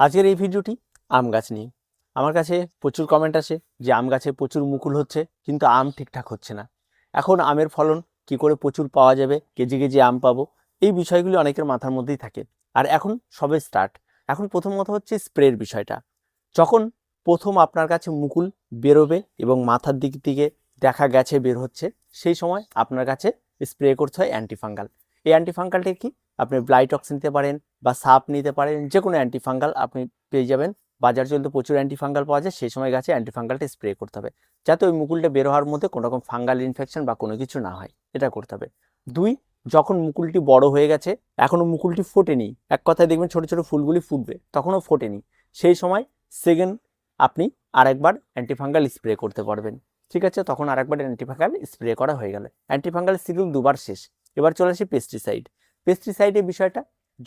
আজকের এই ভিডিওটি আম গাছ নিয়ে। আমার কাছে প্রচুর কমেন্ট আসে যে আম গাছে প্রচুর মুকুল হচ্ছে, কিন্তু আম ঠিকঠাক হচ্ছে না। এখন আমের ফলন কি করে প্রচুর পাওয়া যাবে, কেজি কেজি আম পাবো, এই বিষয়গুলি অনেকের মাথার মধ্যেই থাকে। আর এখন সবে স্টার্ট এখন প্রথম কথা হচ্ছে স্প্রের বিষয়টা। যখন প্রথম আপনার কাছে মুকুল বেরোবে এবং মাথার দিক থেকে দেখা গেছে বের হচ্ছে, সেই সময় আপনার কাছে স্প্রে করতে হয় অ্যান্টিফাঙ্গাল এই অ্যান্টিফাঙ্গালটা কি? আপনি ব্লাইটক্স নিতে পারেন বা সাপ নিতে পারেন যে কোনো অ্যান্টিফাঙ্গাল আপনি পেয়ে যাবেন। বাজার চলতে প্রচুর অ্যান্টিফাঙ্গাল পাওয়া যায়, সেই সময় গাছে অ্যান্টিফাঙ্গালটা স্প্রে করতে হবে, যাতে ওই মুকুলটা বের হওয়ার মধ্যে কোনো রকম ফাঙ্গাল ইনফেকশন বা কোনো কিছু না হয়, এটা করতে হবে। দুই, যখন মুকুলটি বড় হয়ে গেছে এখনও মুকুলটি ফোটেনি, এক কথায় দেখবেন ছোটো ছোটো ফুলগুলি ফুটবে, তখনও ফোটেনি, সেই সময় সেকেন্ড আপনি আরেকবার অ্যান্টিফাঙ্গাল স্প্রে করতে পারবেন, ঠিক আছে? তখন আরেকবার অ্যান্টিফাঙ্গাল স্প্রে করা হয়ে গেল। অ্যান্টিফাঙ্গাল সিরিয়াল দুবার শেষ, এবার চলে আসি পেস্টিসাইড পেস্টিসাইডের বিষয়টা,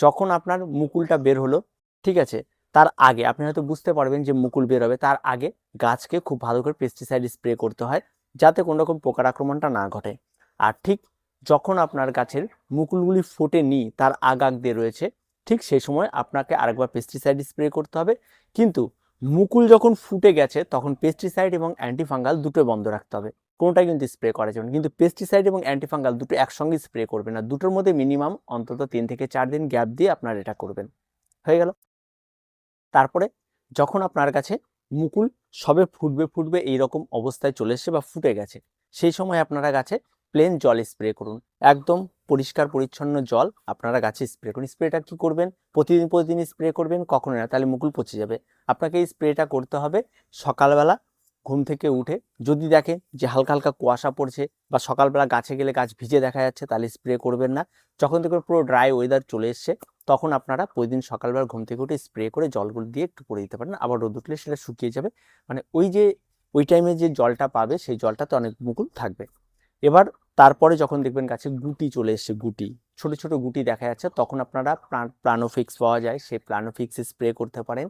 যখন আপনার মুকুলটা বের হলো, ঠিক আছে, তার আগে আপনি হয়তো বুঝতে পারবেন যে মুকুল বের হবে, তার আগে গাছকে খুব ভালো করে পেস্টিসাইড স্প্রে করতে হয়, যাতে কোনো রকম পোকার আক্রমণটা না ঘটে। আর ঠিক যখন আপনার গাছের মুকুলগুলি ফোটেনি, তার আগ আগ দিয়ে রয়েছে, ঠিক সেই সময় আপনাকে আরেকবার পেস্টিসাইড স্প্রে করতে হবে। কিন্তু মুকুল যখন ফুটে গেছে, তখন পেস্টিসাইড এবং অ্যান্টিফাঙ্গাল দুটো বন্ধ রাখতে হবে। কোনোটাই কিন্তু স্প্রে করা যাবে না। কিন্তু পেস্টিসাইড এবং অ্যান্টিফাঙ্গাল দুটো একসঙ্গে স্প্রে করবেন না। দুটোর মধ্যে মিনিমাম অন্তত তিন থেকে চার দিন গ্যাপ দিয়ে আপনার এটা করবেন। হয়ে গেল? তারপরে যখন আপনার কাছে মুকুল সবে ফুটবে ফুটবে এই রকম অবস্থায় চলে এসছে বা ফুটে গেছে, সেই সময় আপনারা গাছে প্লেন জল স্প্রে করুন। একদম পরিষ্কার পরিচ্ছন্ন জল আপনারা গাছে স্প্রে করুন। স্প্রেটা কি করবেন? প্রতিদিন প্রতিদিন স্প্রে করবেন কখনো না। তাহলে মুকুল পচে যাবে। আপনাকে এই স্প্রেটা করতে হবে সকালবেলা ঘুম থেকে উঠে যদি দেখেন যে হালকা হালকা কুয়াশা পড়ছে বা সকালবেলা গাছে গেলে গাছ ভিজে দেখা যাচ্ছে, তাহলে স্প্রে করবেন না। যখন দেখবেন পুরো ড্রাই ওয়েদার চলে এসছে, তখন আপনারা প্রতিদিন সকালবেলা ঘুম থেকে উঠে স্প্রে করে জলগুলো দিয়ে একটু পরে দিতে পারেন। আবার রোদ উঠলে সেটা শুকিয়ে যাবে। মানে ওই যে, ওই টাইমে যে জলটা পাবে, সেই জলটাতে অনেক মুকুল থাকবে। এবার তারপরে যখন দেখবেন গাছে গুটি চলে এসছে, গুটি, ছোট ছোট গুটি দেখা যাচ্ছে, তখন আপনারা প্লানোফিক্স পাওয়া যায়। সেই প্লানোফিক্স স্প্রে করতে পারেন।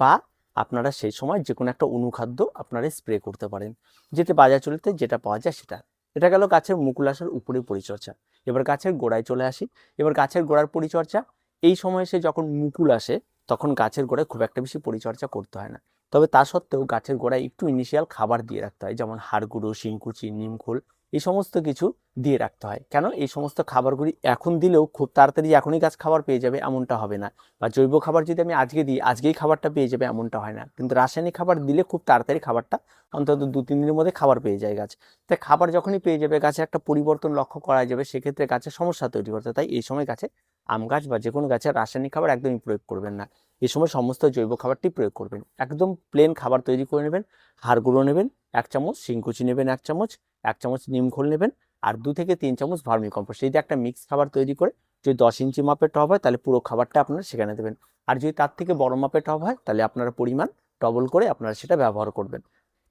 বা আপনারা সেই সময় যে কোনো একটা অনুখাদ্য আপনারা স্প্রে করতে পারেন। যেটা বাজার চলতে যেটা পাওয়া যায় সেটা। এটা গেল গাছের মুকুল আসার উপরে পরিচর্যা। এবার গাছের গোড়ায় চলে আসি। এবার গাছের গোড়ার পরিচর্যা। এই সময় সে যখন মুকুল আসে, তখন গাছের গোড়ায় খুব একটা বেশি পরিচর্যা করতে হয় না। তবে তা সত্ত্বেও গাছের গোড়ায় একটু ইনিশিয়াল খাবার দিয়ে রাখতে হয়। যেমন হাড়গুঁড়ো শিংকুচি নিমখোল এই সমস্ত কিছু দিয়ে রাখতে হয়। কেন? এই সমস্ত খাবারগুলি এখন দিলেও খুব তাড়াতাড়ি এখনই গাছ খাবার পেয়ে যাবে এমনটা হবে না। বা জৈব খাবার যদি আমি আজকে দিই, আজকেই খাবারটা পেয়ে যাবে এমনটা হয় না। কিন্তু রাসায়নিক খাবার দিলে খুব তাড়াতাড়ি খাবারটা অন্তত দু তিন দিনের মধ্যে খাবার পেয়ে যায় গাছ। তাই খাবার যখনই পেয়ে যাবে, গাছে একটা পরিবর্তন লক্ষ্য করা যাবে, সেক্ষেত্রে গাছের সমস্যা তৈরি করতে তাই এই সময় গাছে আম গাছ বা যে কোনো গাছে রাসায়নিক খাবার একদমই প্রয়োগ করবেন না। এই সময় সমস্ত জৈব খাবারটি প্রয়োগ করবেন। একদম প্লেন খাবার তৈরি করে নেবেন হাড় গুঁড়ো নেবেন, এক চামচ, শিংকুচি নেবেন, এক চামচ এক চামচ নিম খোল নেবেন আর দু থেকে তিন চামচ ভার্মি কম্পোস্ট এই যে একটা মিক্স খাবার তৈরি করে যদি দশ ইঞ্চি মাপের টব হয়, তাহলে পুরো খাবারটা আপনারা সেখানে দেবেন। আর যদি তার থেকে বড় মাপের টব হয়, তাহলে আপনারা পরিমাণ ডবল করে আপনারা সেটা ব্যবহার করবেন।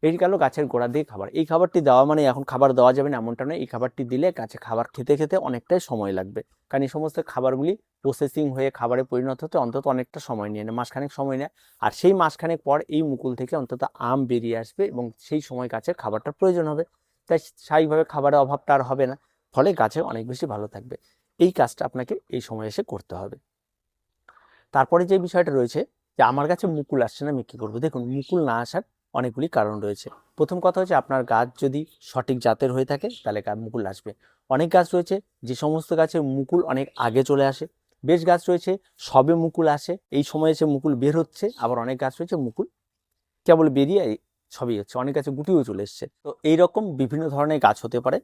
এই গেল গাছের গোড়া দিয়ে খাবার। এই খাবারটি দেওয়া মানে এখন খাবার দেওয়া যাবে না, এমনটা নয়। এই খাবারটি দিলে গাছে খাবার খেতে খেতে অনেকটাই সময় লাগবে। কারণ এই সমস্ত খাবারগুলি প্রসেসিং হয়ে খাবারে পরিণত হতে অন্তত অনেকটা সময় নিয়ে নেয় মাসখানেক সময় নেয়। আর সেই মাসখানেক পর এই মুকুল থেকে অন্তত আম বেরিয়ে আসবে এবং সেই সময় গাছের খাবারটার প্রয়োজন হবে। তাই স্বাভাবিকভাবে খাবারের অভাবটা আর হবে না। ফলে গাছে অনেক বেশি ভালো থাকবে। এই কাজটা আপনাকে এই সময় এসে করতে হবে। তারপরে যে বিষয়টা রয়েছে যে আমার কাছে মুকুল আসছে না, আমি কী করব? দেখুন, মুকুল না আসার অনেকগুলি কারণ রয়েছে। প্রথম কথা হচ্ছে আপনার গাছ যদি সঠিক জাতের হয়ে থাকে, তাহলে মুকুল আসবে। অনেক গাছ রয়েছে, যে সমস্ত গাছের মুকুল অনেক আগে চলে আসে। বেশ গাছ রয়েছে, সবে মুকুল আসে। এই সময় এসে মুকুল বের হচ্ছে, আবার অনেক গাছ রয়েছে, মুকুল কেবল বেরিয়ে সবই হচ্ছে, অনেক গাছে গুটিও চলে এসছে। তো এইরকম বিভিন্ন ধরনের গাছ হতে পারে।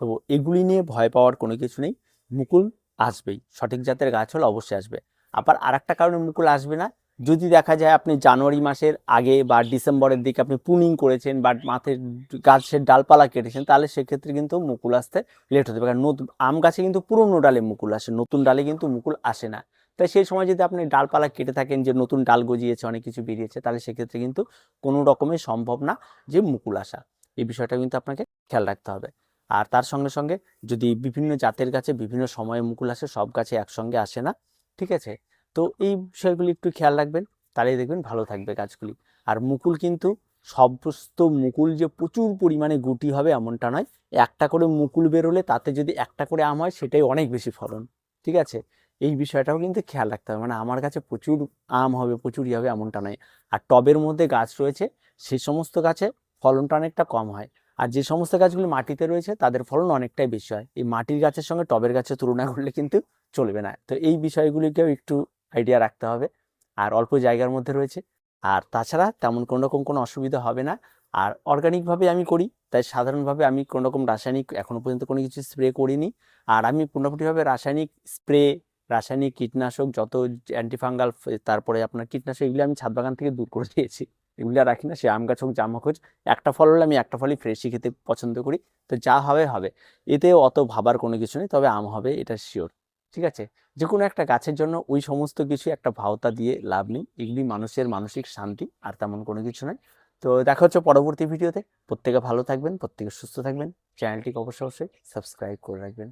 তো এগুলি নিয়ে ভয় পাওয়ার কোনো কিছু নেই। মুকুল আসবেই, সঠিক জাতের গাছ হলে অবশ্যই আসবে। আবার আর একটা কারণে মুকুল আসবে না, যদি দেখা যায় আপনি জানুয়ারি মাসের আগে বা ডিসেম্বরের দিকে আপনি পুনিং করেছেন বা মাথের গাছের ডালপালা কেটেছেন, তাহলে সেক্ষেত্রে কিন্তু মুকুল আসতে লেট হতে পারে। কারণ আম গাছে কিন্তু পুরনো ডালে মুকুল আসে, নতুন ডালে কিন্তু মুকুল আসে না। তাই সেই সময় যদি আপনি ডালপালা কেটে থাকেন, যে নতুন ডাল গজিয়েছে, অনেক কিছু বেরিয়েছে, তাহলে সেক্ষেত্রে কিন্তু কোনো রকমের সম্ভব না যে মুকুল আসা। এই বিষয়টা কিন্তু আপনাকে খেয়াল রাখতে হবে। আর তার সঙ্গে সঙ্গে যদি বিভিন্ন জাতের গাছে বিভিন্ন সময়ে মুকুল আসে, সব গাছে একসঙ্গে আসে না, ঠিক আছে? তো এই বিষয়গুলি একটু খেয়াল রাখবেন, তাহলেই দেখবেন ভালো থাকবে গাছগুলি। আর মুকুল কিন্তু সমস্ত মুকুল যে প্রচুর পরিমাণে গুটি হবে এমনটা নয়, একটা করে মুকুল বেরোলে তাতে যদি একটা করে আম হয়, সেটাই অনেক বেশি ফলন, ঠিক আছে? এই বিষয়টাও কিন্তু খেয়াল রাখতে হবে। মানে আমার কাছে প্রচুর আম হবে প্রচুরই হবে এমনটা নয়। আর টবের মধ্যে গাছ রয়েছে সেই সমস্ত গাছে ফলনটা অনেকটা কম হয়। আর যে সমস্ত গাছগুলি মাটিতে রয়েছে, তাদের ফলন অনেকটাই বেশি হয়। এই মাটির গাছের সঙ্গে টবের গাছের তুলনা করলে কিন্তু চলবে না। তো এই বিষয়গুলিকেও একটু আইডিয়া রাখতে হবে। আর অল্প জায়গার মধ্যে রয়েছে। আর তাছাড়া তেমন কোনো রকম কোনো অসুবিধা হবে না। আর অর্গানিকভাবে আমি করি, তাই সাধারণভাবে আমি কোনো রকম রাসায়নিক এখনও পর্যন্ত কোনো কিছু স্প্রে করিনি। আর আমি পুরোপুরিভাবে রাসায়নিক স্প্রে রাসায়নিক কীটনাশক যত অ্যান্টিফাঙ্গাল তারপরে আপনার কীটনাশক, এগুলো আমি ছাদ বাগান থেকে দূর করে দিয়েছি। এগুলো রাখি না, সে আম গাছ হোক, জাম হোক একটা ফল হলে আমি একটা ফলই ফ্রেশই খেতে পছন্দ করি। তো যা হবে হবে। এতে অত ভাবার কোনো কিছু নেই, তবে আম হবে, এটা শিওর ঠিক আছে? যে কোনো একটা গাছের জন্য ওই সমস্ত কিছু একটা ভাওতা দিয়ে লাভ নেই। এগুলি মানুষের মানসিক শান্তি, আর তেমন কোনো কিছু নয়। তো দেখা হচ্ছে পরবর্তী ভিডিওতে। প্রত্যেকে ভালো থাকবেন, প্রত্যেকে সুস্থ থাকবেন। চ্যানেলটিকে অবশ্যই অবশ্যই সাবস্ক্রাইব করে রাখবেন।